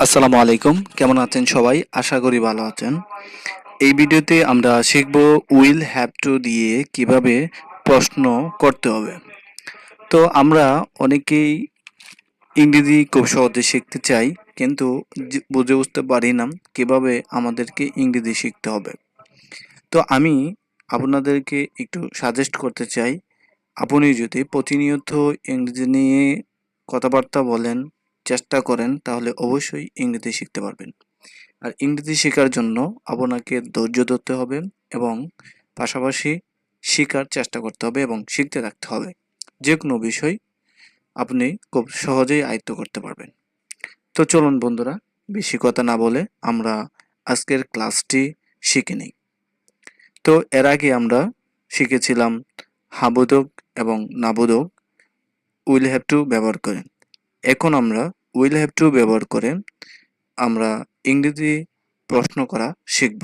আসসালামু আলাইকুম। কেমন আছেন সবাই? আশা করি ভালো আছেন। এই ভিডিওতে আমরা শিখব উইল হ্যাভ টু দিয়ে কীভাবে প্রশ্ন করতে হবে। তো আমরা অনেকেই ইংরেজি খুব সহজে শিখতে চাই, কিন্তু বুঝে বুঝতে পারি না কীভাবে আমাদেরকে ইংরেজি শিখতে হবে। তো আমি আপনাদেরকে একটু সাজেস্ট করতে চাই। আপনি যদি প্রতিনিয়ত ইংরেজি নিয়ে কথাবার্তা বলেন চেষ্টা করেন তাহলে অবশ্যই ইংরেজি শিখতে পারবেন। আর ইংরেজি শেখার জন্য আপনাকে ধৈর্য ধরতে হবে এবং পাশাপাশি শেখার চেষ্টা করতে হবে এবং শিখতে থাকতে হবে। যে কোনো বিষয় আপনি খুব সহজেই আয়ত্ত করতে পারবেন। তো চলুন বন্ধুরা বেশি কথা না বলে আমরা আজকের ক্লাসটি শিখে নিই। তো এর আগে আমরা শিখেছিলাম হাবোধক এবং নাবোধক উইল হ্যাভ টু ব্যবহার করেন। এখন আমরা উইল হ্যাভ টু ব্যবহার করে আমরা ইংরেজি প্রশ্ন করা শিখব।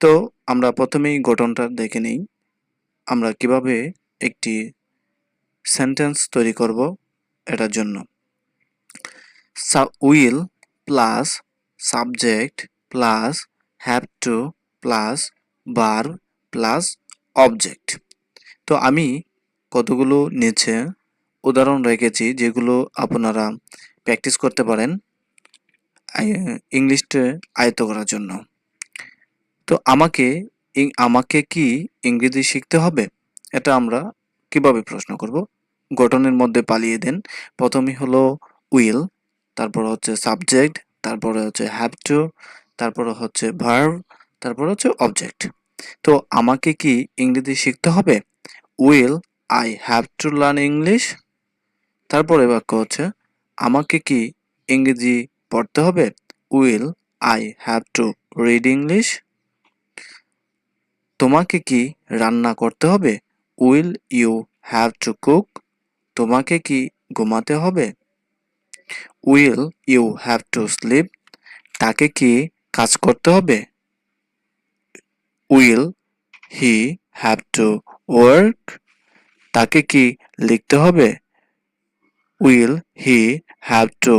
তো আমরা প্রথমেই গঠনটা দেখে নেই। আমরা কীভাবে একটি সেন্টেন্স তৈরি করব এটার জন্য। Will plus subject plus have to plus bar plus object তো আমি কতগুলো নিচে উদাহরণ রেখেছি যেগুলো আপনারা প্র্যাকটিস করতে পারেন ইংলিশটা আয়ত্ত করার জন্য। তো আমাকে আমাকে কি ইংরেজি শিখতে হবে? এটা আমরা কীভাবে প্রশ্ন করব? গঠনের মধ্যে পালিয়ে দেন। প্রথমে হলো উইল তারপর হচ্ছে সাবজেক্ট তারপরে হচ্ছে হ্যাভ টু তারপরে হচ্ছে ভার্ব তারপর হচ্ছে অবজেক্ট তো আমাকে কি ইংরেজি শিখতে হবে? Will I have to learn English তারপরে বাক্য হচ্ছে আমাকে কি ইংরেজি পড়তে হবে? Will, I have to read English. তোমাকে কি রান্না করতে হবে? Will, you have to cook. তোমাকে কি ঘুমাতে হবে? Will, you have to sleep. তাকে কি কাজ করতে হবে? Will, he have to work. তাকে কি লিখতে হবে? Will he have to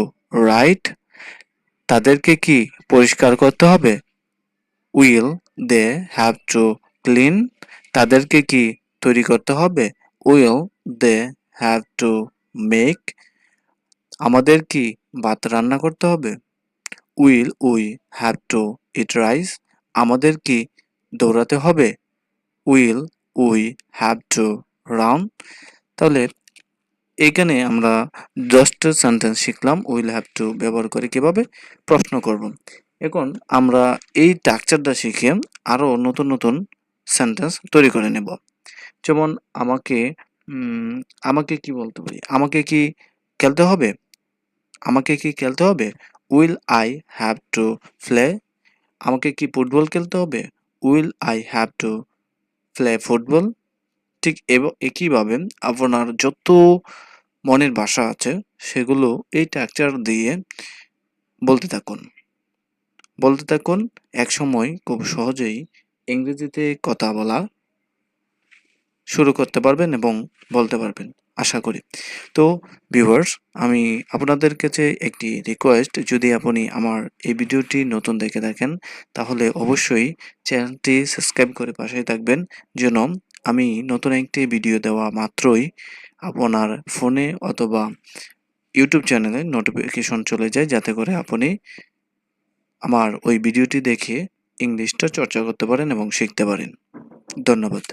write তাদেরকে কি পরিষ্কার করতে হবে? Will they have to clean তাদেরকে কি তৈরি করতে হবে? Will they have to make আমাদের কি ভাত রান্না করতে হবে? Will we have to eat rice আমাদের কি দৌড়াতে হবে? Will we have to round তাহলে এখানে আমরা দশটা সেন্টেন্স শিখলাম উইল হ্যাভ টু ব্যবহার করে কীভাবে প্রশ্ন করব। এখন আমরা এই স্ট্রাকচারটা শিখে আরও নতুন নতুন সেন্টেন্স তৈরি করে নেব। যেমন আমাকে আমাকে কি বলতে পারি আমাকে কি খেলতে হবে? আমাকে কি খেলতে হবে? Will I have to play আমাকে কি ফুটবল খেলতে হবে? Will I have to play football ঠিক একইভাবে আপনার যত মনের ভাষা আছে, সেগুলো এই স্ট্রাকচার দিয়ে বলতে থাকুন। বলতে থাকুন এক সময় খুব সহজেই ইংরেজিতে কথা বলা শুরু করতে পারবেন এবং বলতে পারবেন, আশা করি। তো ভিউয়ার্স আমি আপনাদের কাছে একটি রিকোয়েস্ট যদি আপনি আমার এই ভিডিওটি নতুন দেখে থাকেন, তাহলে অবশ্যই চ্যানেলটি সাবস্ক্রাইব করে পাশেই থাকবেন। যেন আমি নতুন একটি ভিডিও দেওয়া মাত্রই আপনার ফোনে অথবা ইউটিউব চ্যানেলে নোটিফিকেশন চলে যায়, যাতে করে আপনি আমার ওই ভিডিওটি দেখে ইংলিশটা চর্চা করতে পারেন এবং শিখতে পারেন। ধন্যবাদ।